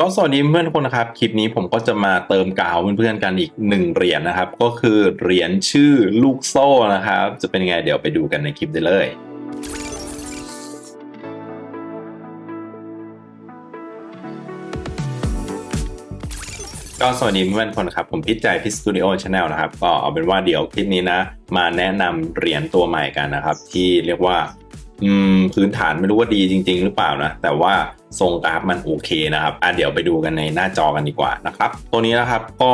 ก็สวัสดีเพื่อนๆทุกคนนะครับ คลิปนี้ผมก็จะมาเติมกาวเพื่อนๆกันอีกหนึ่งเหรียญนะครับ ก็คือเหรียญชื่อลูกโซ่นะครับ จะเป็นยังไงเดี๋ยวไปดูกันในคลิปได้เลยก็สวัสดีเพื่อนๆทุกคนครับ ผมพิจใจพิสตูดิโอชาแนลนะครับ ก็เอาเป็นว่าเดี๋ยวคลิปนี้นะ มาแนะนำเหรียญตัวใหม่กันนะครับ ที่เรียกว่า อืมพื้นฐานไม่รู้ว่าดีจริง ๆ หรือเปล่านะ แต่ว่าทรงกราฟมันโอเคนะครับอะเดี๋ยวไปดูกันในหน้าจอกันดีกว่านะครับ ตัวนี้นะครับก็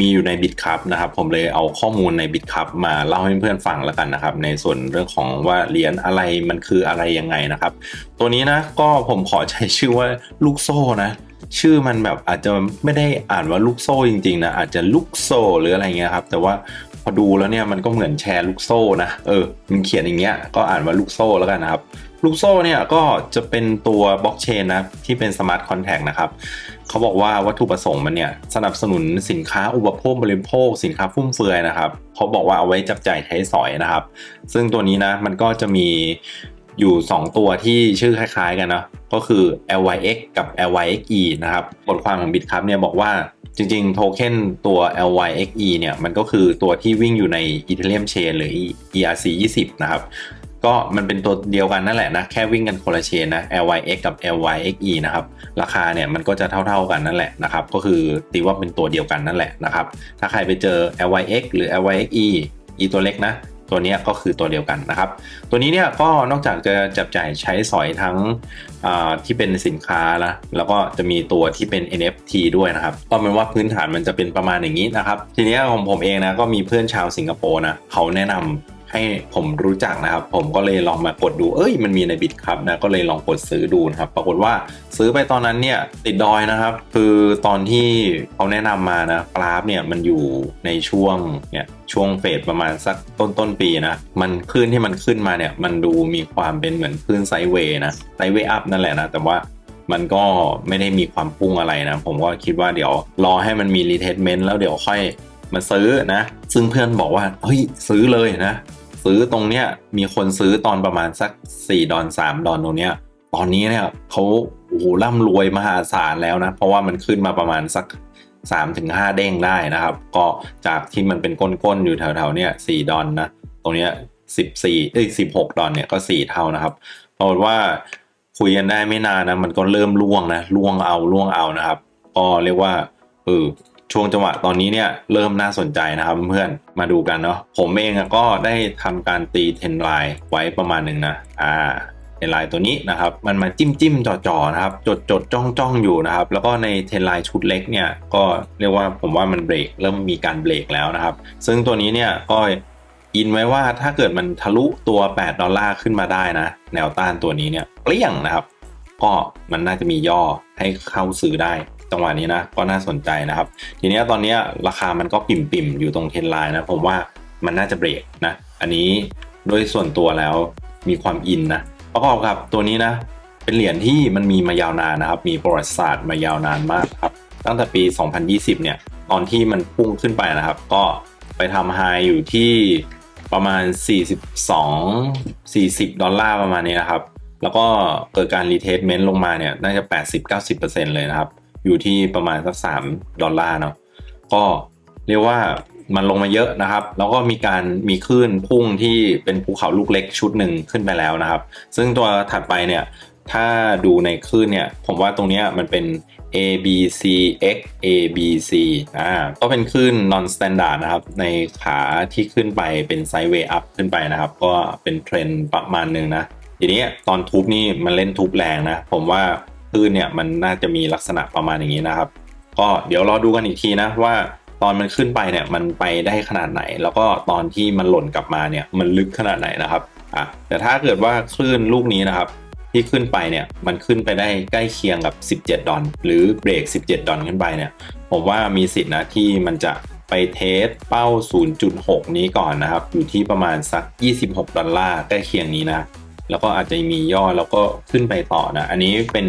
มีอยู่ในบิตคัพนะครับ ผมเลยเอาข้อมูลในบิตคัพมาเล่าให้เพื่อนๆฟังแล้วกันนะครับ ในส่วนเรื่องของว่าเหรียญอะไรมันคืออะไรยังไงนะครับ ตัวนี้นะก็ผมขอใช้ชื่อว่าลูกโซ่นะ ชื่อมันแบบอาจจะไม่ได้อ่านว่าลูกโซ่จริงๆนะอาจจะลูกโซ่หรืออะไรเงี้ยครับ แต่ว่า พอดูแล้วเนี่ยมันก็เหมือนแชร์ลูกโซ่นะเออมันเขียนอย่างเงี้ยก็อ่านว่าลูกโซ่แล้วกันนะครับ ลูกโซ่เนี่ยก็จะเป็นตัวบล็อกเชนนะที่เป็นสมาร์ทคอนแท็กนะครับเขาบอกว่าวัตถุประสงค์มันเนี่ยสนับสนุนสินค้าอุปโภคบริโภค สินค้าฟุ่มเฟือยนะครับเขาบอกว่าเอาไว้จับจ่ายใช้สอยนะครับ ซึ่งตัวนี้นะมันก็จะมีอยู่ 2 ตัวที่ชื่อคล้ายๆกันนะก็คือ LYX กับ LYXE นะครับ บทความของ Bitcup เนี่ยบอกว่า จริงๆ โทเค็นตัว LYXE เนี่ยมันก็คือตัวที่วิ่งอยู่ใน Ethereum Chain หรือ ERC 20นะครับ ก็มันเป็นตัวเดียวกันนั่นแหละนะ แค่วิ่งกันคนละเชนนะ LYX กับ LYXE นะครับ ราคาเนี่ยมันก็จะเท่าๆกันนั่นแหละนะครับ ก็คือตีว่าเป็นตัวเดียวกันนั่นแหละนะครับ ถ้าใครไปเจอ LYX หรือ LYXE E ตัวเล็กนะ ตัวนี้ก็คือตัวเดียวกันนะครับ ตัวนี้เนี่ยก็นอกจากจะจับจ่ายใช้สอยทั้งที่เป็นสินค้าละแล้วก็จะมีตัวที่เป็น NFT ด้วยนะครับก็เป็นว่าพื้นฐานมันจะเป็นประมาณอย่างนี้นะครับ ทีนี้ของผมเองนะก็มีเพื่อนชาวสิงคโปร์นะเขาแนะนำ ให้ผมรู้จักนะครับ ผมก็เลยลองมากดดูเอ้ยมันมีในบิตครับนะก็เลยลองกดซื้อดูนะครับ ปรากฏว่าซื้อไปตอนนั้นเนี่ยติดดอยนะครับ คือตอนที่เขาแนะนำมานะกราฟเนี่ยมันอยู่ในช่วงเนี่ยช่วงเฟสประมาณสักต้นต้นปีนะมันขึ้นที่มันขึ้นมาเนี่ยมันดูมีความเป็นเหมือนขึ้นไซด์เวย์นะไซด์เวย์อัพนั่นแหละนะแต่ว่ามันก็ไม่ได้มีความพุ่งอะไรนะ ผมก็คิดว่าเดี๋ยวรอให้มันมีรีเทสเมนต์แล้วเดี๋ยวค่อยมาซื้อนะ ซึ่งเพื่อนบอกว่า เฮ้ย ซื้อเลยนะ ซื้อตรงเนี้ยมีคนซื้อตอนประมาณสัก 4 ดอน 3 ดอนตรงเนี้ยตอนนี้เนี่ยเขาโอ้โหร่ำรวยมหาศาลแล้วนะ เพราะว่ามันขึ้นมาประมาณสัก 3-5 เด้งได้นะครับ ก็จากที่มันเป็นก้นๆอยู่แถวๆเนี้ย4ดอนนะ ตรงเนี้ย14เอ้ย16 ดอนเนี่ยก็ 4 เท่านะครับเพราะว่าคุยกันได้ไม่นานนะมันก็เริ่มล่วงนะล่วงเอาล่วงเอานะครับก็เรียกว่าเออ ช่วงจังหวะตอนนี้เนี่ยเริ่มน่าสนใจนะครับเพื่อนมาดูกันเนาะผมเองก็ได้ทำการตีเทนไลน์ไว้ประมาณหนึ่งนะอ่าเทนไลน์ตัวนี้นะครับมันมาจิ้มจิ้มจ่อๆนะครับจดจดจ้องจ้องอยู่นะครับแล้วก็ในเทนไลน์ชุดเล็กเนี่ยก็เรียกว่าผมว่ามันเบรกเริ่มมีการเบรกแล้วนะครับ ซึ่งตัวนี้เนี่ยก็อินไว้ว่าถ้าเกิดมันทะลุตัว 8 ดอลลาร์ขึ้นมาได้นะ แนวต้านตัวนี้เนี่ยเปลี่ยงนะครับ ก็มันน่าจะมีย่อให้เข้าซื้อได้ จังหวะนี้นะก็น่าสนใจนะครับ ทีนี้ตอนนี้ราคามันก็ปิ่มๆ อยู่ตรงเทนไลน์นะผมว่ามันน่าจะเบรกนะ อันนี้โดยส่วนตัวแล้วมีความอินนะประกอบกับตัวนี้นะ เป็นเหรียญที่มันมีมายาวนานนะครับ มีประวัติศาสตร์มายาวนานมากครับ ตั้งแต่ปี 2020 เนี่ย ตอนที่มันพุ่งขึ้นไปนะครับ ก็ไปทำไฮอยู่ที่ประมาณ 42 40 ดอลลาร์ประมาณนี้นะครับ แล้วก็เกิดการรีเทสเมนต์ลงมาเนี่ย น่าจะ 80-90%เลยนะครับ อยู่ที่ประมาณสัก3ดอลลาร์เนาะก็เรียกว่ามันลงมาเยอะนะครับ แล้วก็มีการมีคลื่นพุ่งที่เป็นภูเขาลูกเล็กชุดหนึ่งขึ้นไปแล้วนะครับ ซึ่งตัวถัดไปเนี่ยถ้าดูในคลื่นเนี่ย ผมว่าตรงนี้มันเป็น A B C X A B C อ่าก็เป็นคลื่น non standard นะครับ ในขาที่ขึ้นไปเป็นไซด์เวย์อัพขึ้นไปนะครับ ก็เป็นเทรนประมาณหนึ่งนะ ทีนี้ตอนทุบนี่มันเล่นทุบแรงนะ ผมว่า คลื่นเนี่ยมันน่าจะมีลักษณะประมาณอย่างนี้นะครับ ก็เดี๋ยวรอดูกันอีกทีนะว่าตอนมันขึ้นไปเนี่ยมันไปได้ขนาดไหน แล้วก็ตอนที่มันหล่นกลับมาเนี่ยมันลึกขนาดไหนนะครับอะแต่ถ้าเกิดว่าคลื่นลูกนี้นะครับที่ขึ้นไปเนี่ยมันขึ้นไปได้ใกล้เคียงกับ 17 ดอลหรือเบรก 17 ดอลขึ้นไปเนี่ยผมว่ามีสิทธินะที่มันจะไปเทสเป้า 0.6 นี้ก่อนนะครับ อยู่ที่ประมาณสัก 26 ดอลลาร์ใกล้เคียงนี้นะ แล้วก็อาจจะมีย่อแล้วก็ขึ้นไปต่อนะ อันนี้เป็น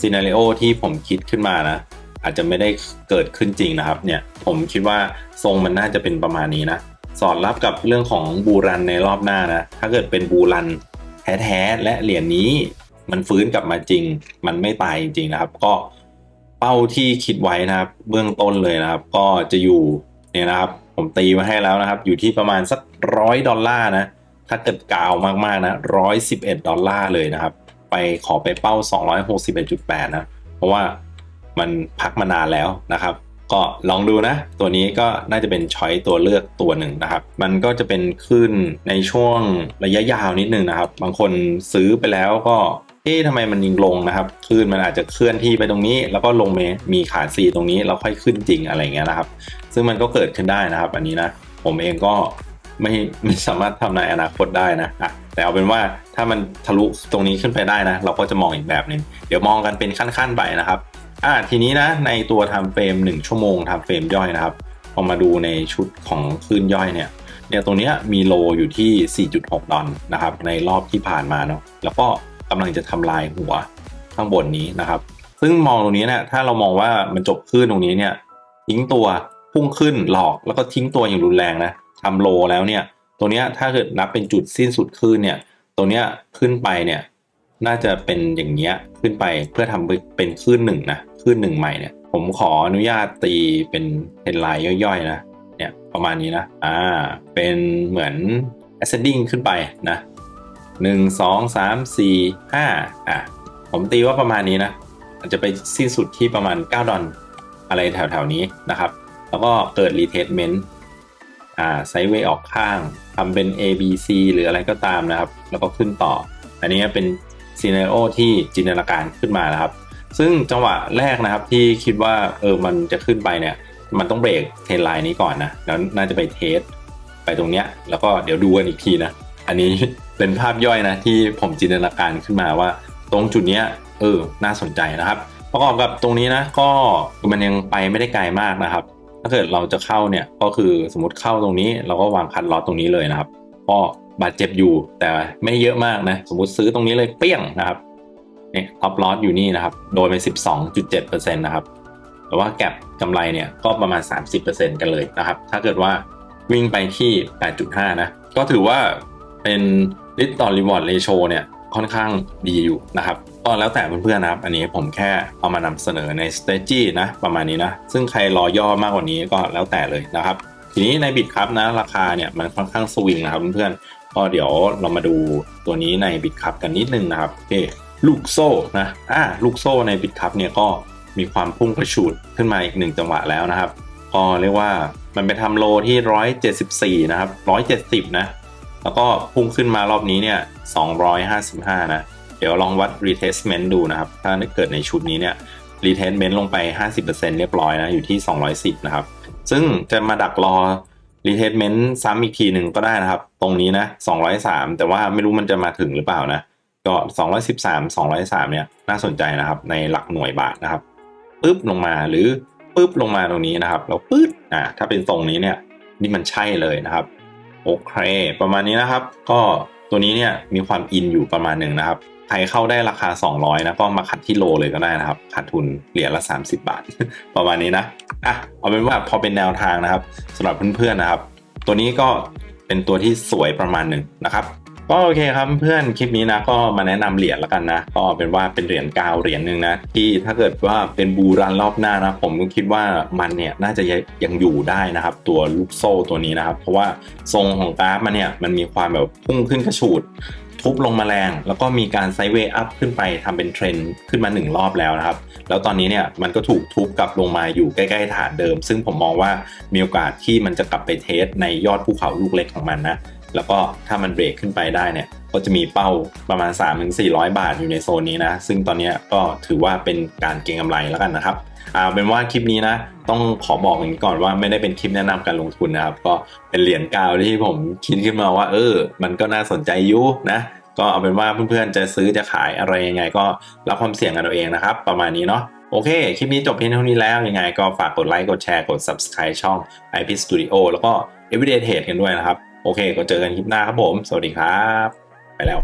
ซีนารีโอที่ผมคิดขึ้นมานะ อาจจะไม่ได้เกิดขึ้นจริงนะครับ เนี่ยผมคิดว่าทรงมันน่าจะเป็นประมาณนี้นะ สอดรับกับเรื่องของบูรันในรอบหน้านะ ถ้าเกิดเป็นบูรันแท้ๆและเหรียญนี้มันฟื้นกลับมาจริง มันไม่ตายจริงๆนะครับ ก็เป้าที่คิดไว้นะครับ เบื้องต้นเลยนะครับ ก็จะอยู่เนี่ยนะครับ ผมตีมาให้แล้วนะครับ อยู่ที่ประมาณสักร้อยดอลลาร์นะ ถ้าเกิดกาวมากๆนะร้อยสิบเอ็ดดอลลาร์เลยนะครับ ไปขอไปเป้า261.8นะ เพราะว่ามันพักมานานแล้วนะครับ ก็ลองดูนะ ตัวนี้ก็น่าจะเป็นช้อยตัวเลือกตัวหนึ่งนะครับ มันก็จะเป็นขึ้นในช่วงระยะยาวนิดนึงนะครับ บางคนซื้อไปแล้วก็เอ๊ะทำไมมันยิงลงนะครับคลื่นมันอาจจะเคลื่อนที่ไปตรงนี้ แล้วก็ลงเมมีขาซีตรงนี้แล้วค่อยขึ้นจริงอะไรเงี้ยนะครับ ซึ่งมันก็เกิดขึ้นได้นะครับ อันนี้นะ ผมเองก็ ไม่ไม่สามารถทำในอนาคตได้นะอะแต่เอาเป็นว่าถ้ามันทะลุตรงนี้ขึ้นไปได้นะ เราก็จะมองอีกแบบหนึ่งเดี๋ยวมองกันเป็นขั้นๆไปนะครับอ่าทีนี้นะในตัวทำเฟรม1 ชั่วโมงทำเฟรมย่อยนะครับพอมาดูในชุดของคลื่นย่อยเนี่ยเนี่ยตรงนี้มีโลอยู่ที่ 4.6 ดอลนะครับ ในรอบที่ผ่านมาเนาะแล้วก็กำลังจะทำลายหัวข้างบนนี้นะครับ ซึ่งมองตรงนี้เนี่ยถ้าเรามองว่ามันจบคลื่นตรงนี้เนี่ยทิ้งตัวพุ่งขึ้นหลอกแล้วก็ทิ้งตัวอย่างรุนแรงนะ ทำโลแล้วเนี่ยตัวเนี้ยถ้าเกิดนับเป็นจุดสิ้นสุดคลื่นเนี่ยตัวเนี้ยขึ้นไปเนี่ยน่าจะเป็นอย่างเงี้ยขึ้นไปเพื่อทำเป็นคลื่นหนึ่งนะคลื่นหนึ่งใหม่เนี่ยผมขออนุญาตตีเป็นเป็นลายย่อยๆนะเนี่ยประมาณนี้นะอ่าเป็นเหมือน ascending ขึ้นไปนะหนึ่งสองสามสี่ห้าอะผมตีว่าประมาณนี้นะอาจจะไปสิ้นสุดที่ประมาณ 9 ดอลอะไรแถวๆนี้นะครับ แล้วก็เกิด retestment อ่าไซด์เวย์ออกข้างทำเป็น A B C หรืออะไรก็ตามนะครับ แล้วก็ขึ้นต่อ อันนี้เป็นซีเนโอที่จินตนาการขึ้นมานะครับ ซึ่งจังหวะแรกนะครับที่คิดว่าเออมันจะขึ้นไปเนี่ย มันต้องเบรกเทรนไลน์นี้ก่อนนะ แล้วน่าจะไปเทสไปตรงเนี้ย แล้วก็เดี๋ยวดูกันอีกทีนะ อันนี้เป็นภาพย่อยนะที่ผมจินตนาการขึ้นมาว่า ตรงจุดเนี้ยเออน่าสนใจนะครับ ประกอบกับตรงนี้นะก็มันยังไปไม่ได้ไกลมากนะครับ ถ้าเกิดเราจะเข้าเนี่ยก็คือสมมติเข้าตรงนี้ เราก็วางคันล็อตตรงนี้เลยนะครับก็บาดเจ็บอยู่แต่ไม่เยอะมากนะสมมติซื้อตรงนี้เลยเปี้ยงนะครับเนี่ยท็อปลอสอยู่นี่นะครับโดนไป 12.7%นะครับแต่ว่าแก็บกำไรเนี่ยก็ประมาณ 30%กันเลยนะครับ ถ้าเกิดว่าวิ่งไปที่ 8.5 นะ ก็ถือว่าเป็นลิตต่อรีวอร์ดเรโชเนี่ยค่อนข้างดีอยู่นะครับ ก็แล้วแต่เพื่อนๆนะครับ อันนี้ผมแค่เอามานำเสนอใน s t a g e นะประมาณนี้นะ ซึ่งใครรอย่อมากกว่านี้ก็แล้วแต่เลยนะครับ ทีนี้ในบิตครับนะราคาเนี่ยมันค่อนข้างสวิงนะครับเพื่อนๆก็เดี๋ยวเรามาดูตัวนี้ในบิตครับกันนิดนึงนะครับโอเคลูกโซ่นะอ่าลูกโซ่ในบิตครับเนี่ยก็มีความพุ่งกระฉูดขึ้นมาอีกหนึ่งจังหวะแล้วนะครับก็เรียกว่ามันไปทำโลที่ 174 นะครับ 170 นะ แล้วก็พุ่งขึ้นมารอบนี้เนี่ย 255 นะ เดี๋ยวลองวัด retestment ดูนะครับ ถ้าเกิดในชุดนี้เนี่ย retestment ลงไป 50%เรียบร้อยนะอยู่ที่ 210 นะครับ ซึ่งจะมาดักรอ retestment ซ้ำอีกทีหนึ่งก็ได้นะครับ ตรงนี้นะ 203 แต่ว่าไม่รู้มันจะมาถึงหรือเปล่านะ ก็ 213 203 เนี่ยน่าสนใจนะครับ ในหลักหน่วยบาทนะครับปึ๊บลงมาหรือปึ๊บลงมาตรงนี้นะครับแล้วปึ๊ดอ่าถ้าเป็นทรงนี้เนี่ยนี่มันใช่เลยนะครับโอเค ประมาณนี้นะครับ ก็ตัวนี้เนี่ยมีความอินอยู่ประมาณหนึ่งนะครับ ใครเข้าได้ราคา 200 นะก็มาขัดที่โลเลยก็ได้นะครับขาดทุนเหรียญละ 30 บาท ประมาณนี้นะอะเอาเป็นว่าพอเป็นแนวทางนะครับสำหรับเพื่อนๆนะครับ ตัวนี้ก็เป็นตัวที่สวยประมาณหนึ่งนะครับก็โอเคครับเพื่อนคลิปนี้นะก็มาแนะนำเหรียญแล้วกันนะก็เป็นว่าเป็นเหรียญกาวเหรียญหนึ่งนะที่ถ้าเกิดว่าเป็นบูรันรอบหน้านะผมก็คิดว่ามันเนี่ยน่าจะยังอยู่ได้นะครับ ตัวลูกโซ่ตัวนี้นะครับ เพราะว่าทรงของกราฟมันเนี่ยมันมีความแบบพุ่งขึ้นกระฉูด ทุบลงมาแรง แล้วก็มีการไซเวย์อัพขึ้นไปทำเป็นเทรนด์ขึ้นมาหนึ่งรอบแล้วนะครับ แล้วตอนนี้เนี่ยมันก็ถูกทุบกลับลงมาอยู่ใกล้ๆฐานเดิม ซึ่งผมมองว่ามีโอกาสที่มันจะกลับไปเทสในยอดภูเขาลูกเล็กของมันนะแล้วก็ถ้ามันเบรกขึ้นไปได้เนี่ย ก็จะมีเป้าประมาณ 3-400 บาทอยู่ในโซนนี้นะ ซึ่งตอนนี้ก็ถือว่าเป็นการเก็งกำไรแล้วกันนะครับอ่าเป็นว่าคลิปนี้นะ ต้องขอบอกอย่างนี้ก่อนว่าไม่ได้เป็นคลิปแนะนำการลงทุนนะครับ ก็เป็นเหรียญกาวที่ผมคิดขึ้นมาว่า เออ มันก็น่าสนใจอยุนะก็เอาเป็นว่าเพื่อนๆจะซื้อจะขายอะไรยังไง ก็รับความเสี่ยงกันเอาเองนะครับ ประมาณนี้เนาะโอเค คลิปนี้จบเพียงเท่านี้แล้วยังไงก็ฝากกดไลค์กดแชร์กด subscribe ช่อง IP Studio แล้วก็ Everyday Trade กันด้วยนะครับ โอเค ก็เจอกันคลิปหน้าครับผม สวัสดีครับ ไปแล้ว